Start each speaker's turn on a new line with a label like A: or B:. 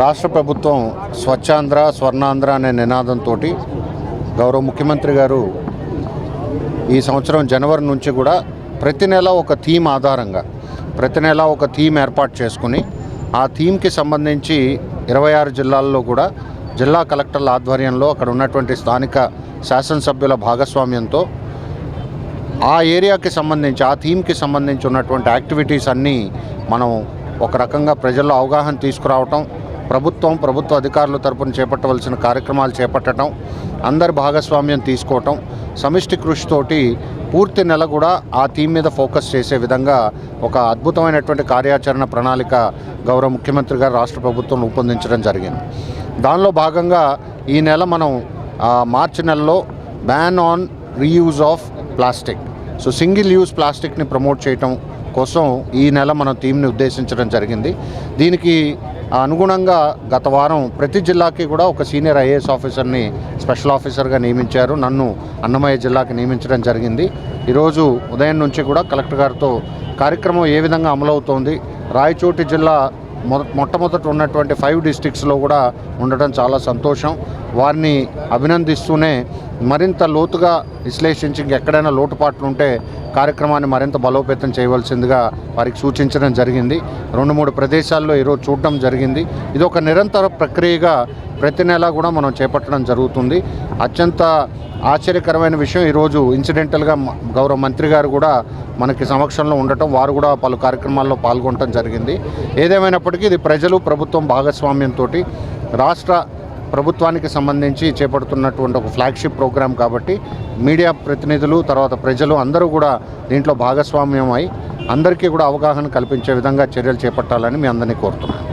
A: రాష్ట్ర ప్రభుత్వం స్వచ్ఛాంధ్ర స్వర్ణాంధ్ర అనే నినాదంతో గౌరవ ముఖ్యమంత్రి గారు ఈ సంవత్సరం జనవరి నుంచి కూడా ప్రతి నెల ఒక థీమ్ ఆధారంగా ప్రతి నెల ఒక థీమ్ ఏర్పాటు చేసుకుని ఆ థీమ్కి సంబంధించి ఇరవై ఆరు జిల్లాల్లో కూడా జిల్లా కలెక్టర్ల ఆధ్వర్యంలో అక్కడ ఉన్నటువంటి స్థానిక శాసనసభ్యుల భాగస్వామ్యంతో ఆ ఏరియాకి సంబంధించి ఆ థీమ్కి సంబంధించి ఉన్నటువంటి యాక్టివిటీస్ అన్నీ మనం ఒక రకంగా ప్రజల్లో అవగాహన తీసుకురావటం ప్రభుత్వం ప్రభుత్వ అధికారుల తరపున చేపట్టవలసిన కార్యక్రమాలు చేపట్టడం అందరి భాగస్వామ్యం తీసుకోవటం సమిష్టి కృషితోటి పూర్తి నెల కూడా ఆ థీమ్ మీద ఫోకస్ చేసే విధంగా ఒక అద్భుతమైనటువంటి కార్యాచరణ ప్రణాళిక గౌరవ ముఖ్యమంత్రి గారు రాష్ట్ర ప్రభుత్వం రూపొందించడం జరిగింది. దానిలో భాగంగా ఈ నెల మనం మార్చి నెలలో ban on reuse of plastic so single use ప్లాస్టిక్ని promote చేయటం కోసం ఈ నెల మనం థీమ్ని ఉద్దేశించడం జరిగింది. దీనికి అనుగుణంగా గత వారం ప్రతి జిల్లాకి కూడా ఒక సీనియర్ ఐఏఎస్ ఆఫీసర్ని స్పెషల్ ఆఫీసర్గా నియమించారు. నన్ను అన్నమయ్య జిల్లాకి నియమించడం జరిగింది. ఈరోజు ఉదయం నుంచి కూడా కలెక్టర్ గారితో కార్యక్రమం ఏ విధంగా అమలవుతోంది రాయచోటి జిల్లా మొ మొట్టమొదట ఉన్నటువంటి ఫైవ్ డిస్టిక్స్లో కూడా ఉండడం చాలా సంతోషం. వారిని అభినందిస్తూనే మరింత లోతుగా విశ్లేషించి ఎక్కడైనా లోటుపాట్లు ఉంటే కార్యక్రమాన్ని మరింత బలోపేతం చేయవలసిందిగా వారికి సూచించడం జరిగింది. రెండు మూడు ప్రదేశాల్లో ఈరోజు చూడటం జరిగింది. ఇది ఒక నిరంతర ప్రక్రియగా ప్రతి నెల కూడా మనం చేపట్టడం జరుగుతుంది. అత్యంత ఆశ్చర్యకరమైన విషయం ఈరోజు ఇన్సిడెంటల్గా గౌరవ మంత్రి గారు కూడా మనకి సమక్షంలో ఉండటం వారు కూడా పలు కార్యక్రమాల్లో పాల్గొనడం జరిగింది. ఏదేమైనప్పటికీ ఇది ప్రజలు ప్రభుత్వం భాగస్వామ్యంతో రాష్ట్ర ప్రభుత్వానికి సంబంధించి చేపడుతున్నటువంటి ఒక ఫ్లాగ్షిప్ ప్రోగ్రాం కాబట్టి మీడియా ప్రతినిధులు తర్వాత ప్రజలు అందరూ కూడా దీంట్లో భాగస్వామ్యం అయి అందరికీ కూడా అవగాహన కల్పించే విధంగా చర్యలు చేపట్టాలని మీ అందరినీ కోరుతున్నాను.